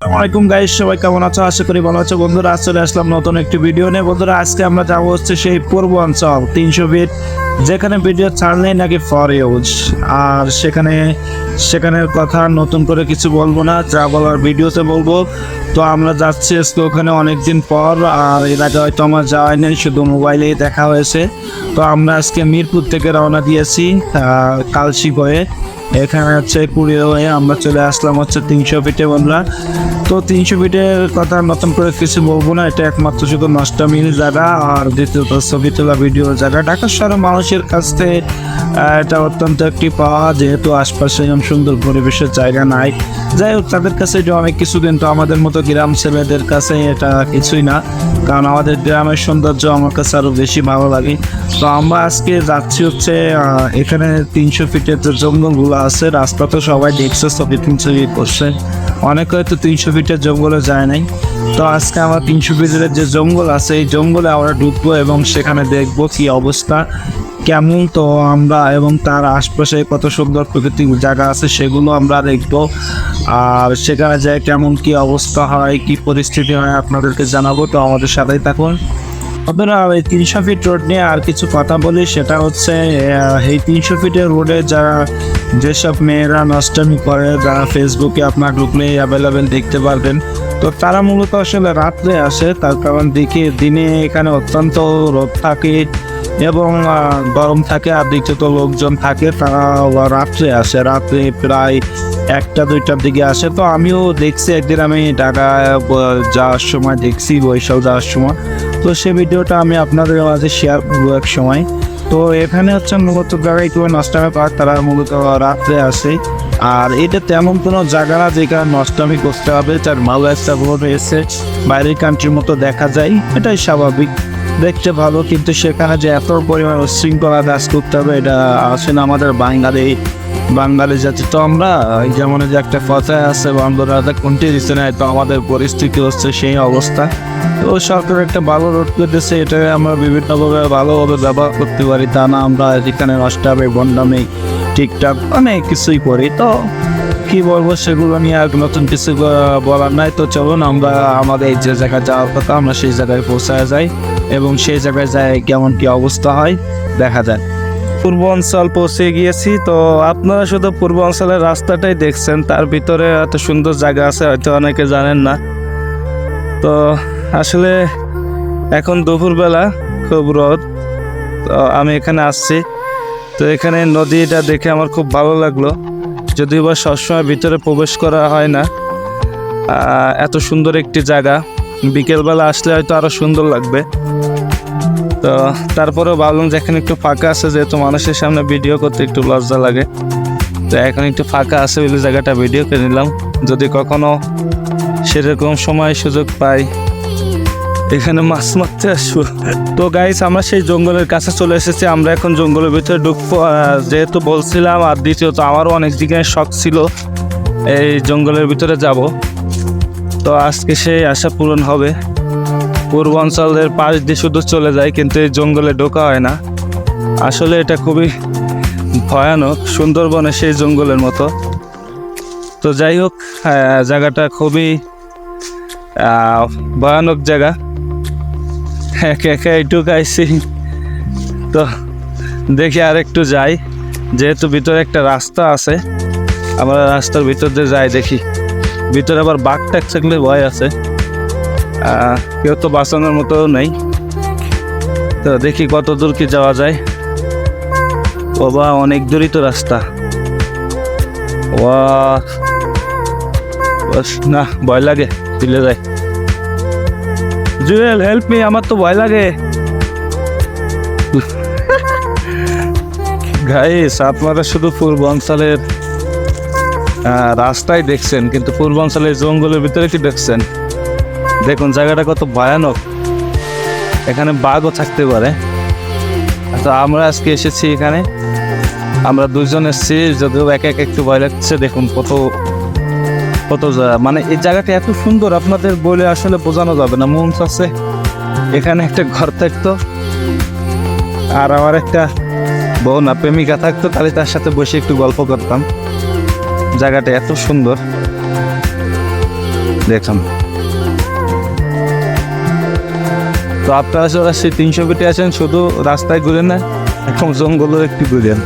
আসসালামাইকুম গাইস সবাই কেমন আছো? আশা করি ভালো আছো। বন্ধুরা, আজ চলে আসলাম নতুন একটি ভিডিও নিয়ে। বন্ধুরা, আজকে আমরা যাব হচ্ছে সেই পূর্ব অঞ্চল, তিনশো ফিট যেখানে ভিডিও ছাড়লেই নাকি ফর ইউজ আর সেখানে, সেখানের কথা নতুন করে কিছু বলব না, যা বলার ভিডিওতে বলব। তো আমরা যাচ্ছি আজকে ওখানে অনেকদিন পর, আর এর আগে হয়তো আমার যাওয়াই নেই, শুধু মোবাইলেই দেখা হয়েছে। তো আমরা আজকে মিরপুর থেকে রওনা দিয়েছি কালশি হয়ে এখানে হচ্ছে কুড়িয়ে হয়ে আমরা চলে আসলাম হচ্ছে তিনশো ফিটে বন্ধুরা। তো তিনশো ফিটের কথা নতুন করে কিছু বলব না, এটা একমাত্র শুধু নষ্টামিল জায়গা আর দ্বিতীয়ত ছবি তোলা ভিডিও জায়গা। ঢাকা শহরের মানুষের কাছ থেকে এটা অত্যন্ত একটি পাওয়া, যেহেতু আশপাশে এরকম সুন্দর পরিবেশের জায়গা নাই। যাই হোক, তাদের কাছে এটা অনেক কিছু কিন্তু আমাদের মতো গ্রাম ছেলেদের কাছে এটা কিছুই না, কারণ আমাদের গ্রামের সৌন্দর্য আমার কাছে আরও বেশি ভালো লাগে। তো আমরা আজকে যাচ্ছি হচ্ছে এখানে তিনশো ফিটের যে জঙ্গলগুলো আছে, রাস্তা তো সবাই দেখছে, ছবি ছবি করছে। অনেকে হয়তো তিনশো ফিটের জঙ্গলে যায় নাই। তো আজকে আমরা তিনশো ফিটের যে জঙ্গল আছে, এই জঙ্গলে আমরা ঢুকবো এবং সেখানে দেখব কি অবস্থা, কেমন। তো আমরা এবং তার আশপাশে কত সুন্দর প্রাকৃতিক জায়গা আছে, সেগুলো আমরা দেখব। আর সেখানে যায় কেমন কি অবস্থা হয়, কি পরিস্থিতি হয়, আপনাদেরকে জানাব। তো আমাদের সাথেই থাকুন। আপনারা এই তিনশো ফিট রোড নিয়ে আর কিছু কথা বলি, সেটা হচ্ছে এই তিনশো ফিটের রোডে যারা, যেসব মেয়েরা নষ্টমী করে, যারা ফেসবুকে আপনার ঢুকলে অ্যাভেলেবেল দেখতে পারবেন। তো তারা মূলত আসলে রাত্রে আসে, তার কারণ দেখি দিনে এখানে অত্যন্ত রোদ থাকে এবং গরম থাকে, আর দ্বিতীয়ত লোকজন থাকে, তারা রাত্রে আসে। রাত্রে প্রায় একটা দুইটার দিকে আসে, তো আমিও দেখছি একদিন আমি ঢাকা যাওয়ার সময় দেখছি বৈশাল যাওয়ার সময়। তো সে ভিডিওটা আমি আপনাদের মাঝে শেয়ার করব এক সময়। তো এখানে হচ্ছে মূলত যারা একটু নষ্টামি পায় তারা মূলত রাত্রে আসে। আর এটা তেমন কোনো জায়গা না যেখানে নষ্টামি করতে হবে তার ভালো একটা এসে বাইরের কান্ট্রির মতো দেখা যায়, এটাই স্বাভাবিক। দেখতে ভালো, কিন্তু সেখানে যে এত পরিমাণ উশৃঙ্খলা কাজ করতে হবে, এটা আসলে আমাদের বাঙালি বাঙালি জাতি তো আমরা যেমন যে একটা কথায় আছে বান্ধবরা কোনটি দিচ্ছে না তো আমাদের পরিস্থিতি হচ্ছে সেই অবস্থা। তো সরকার একটা ভালো রোড করতেছে এটা আমরা বিভিন্নভাবে ভালোভাবে ব্যবহার করতে পারি, তা না আমরা এখানে নষ্টাবে বন্ডামে ঠিকঠাক অনেক কিছুই করি। তো কি বলব, সেগুলো নিয়ে আর নতুন কিছু বলার নাই। তো চলুন, আমরা আমাদের যে জায়গায় যাওয়ার কথা, আমরা সেই জায়গায় পৌঁছায় যাই, এবং সেই জায়গায় যাই কেমন কি অবস্থা হয়, দেখা যায় পূর্ব অঞ্চল পৌঁছে গিয়েছি, তো আপনারা শুধু পূর্ব অঞ্চলের রাস্তাটাই দেখছেন, তার ভিতরে এত সুন্দর জায়গা আছে, হয়তো অনেকে জানেন না। তো আসলে এখন দুপুরবেলা খুব রোদ, তো আমি এখানে আসছি। তো এখানে নদীটা দেখে আমার খুব ভালো লাগল, যদিও বা সবসময় ভিতরে প্রবেশ করা হয় না এত সুন্দর একটি জায়গা। বিকেলবেলা আসলে হয়তো আরও সুন্দর লাগবে। তো তারপরেও ভাবলাম যে এখানে একটু ফাঁকা আছে, যেহেতু মানুষের সামনে ভিডিও করতে একটু লজ্জা লাগে। তো এখন একটু ফাঁকা আছে বলে জায়গাটা ভিডিও করে নিলাম। যদি কখনো সেরকম সময় সুযোগ পাই, এখানে মাছ মারতে আসব। তো গাইস আমরা সেই জঙ্গলের কাছে চলে এসেছি। আমরা এখন জঙ্গলের ভিতরে ঢুকবো। যেহেতু বলছিলাম, আর দ্বিতীয়ত আমারও অনেক দিকে শখ ছিল এই জঙ্গলের ভিতরে যাব। তো আজকে সেই আশা পূরণ হবে। পূর্বাঞ্চলের পাশ দিয়ে শুধু চলে যায়, কিন্তু এই জঙ্গলে ঢোকা হয় না। আসলে এটা খুবই ভয়ানক সুন্দরবনে সেই জঙ্গলের মতো। তো যাই হোক জায়গাটা খুবই ভয়ানক জায়গা। একে একে এইটুক গাইছি তো দেখি আর একটু যাই, যেহেতু ভিতরে একটা রাস্তা আছে, আমরা রাস্তার ভিতর দিয়ে যাই দেখি। ভিতরে আবার বাঘ টাক থাকলে ভয় আছে। কেউ তো বাঁচানোর মতো নেই। তো দেখি কত দূর কি যাওয়া যায়। ও বা অনেক দূরই তো রাস্তা। না ভয় লাগে দিলে যায়। জুয়েল হেল্প মি আমার তো ভয় লাগে। গাইস আপনারা শুধু পূর্বাঞ্চলের আহ, রাস্তায় দেখছেন কিন্তু পূর্বাঞ্চলের জঙ্গলের ভিতরে কি দেখছেন। দেখুন, জায়গাটা কত ভয়ানক। এখানে বাঘও থাকতে পারে। তো আমরা আজকে এসেছি এখানে। আমরা দুজন এসেছি, যদিও এক এক একটু ভয় লাগছে। দেখুন কত কত মানে এই জায়গাটা এত সুন্দর, আপনাদের বলে আসলে বোঝানো যাবে না। মন চাচ্ছে এখানে একটা ঘর থাকতো। আর আমার একটা বউ না প্রেমিকা থাকতো, তাহলে তার সাথে বসে একটু গল্প করতাম। জায়গাটা এত সুন্দর। দেখুন। তো আপনারা যারা সেই তিনশো ফিটে আছেন, শুধু রাস্তায় ঘুরে না এখন জঙ্গলও একটু ঘুরেন।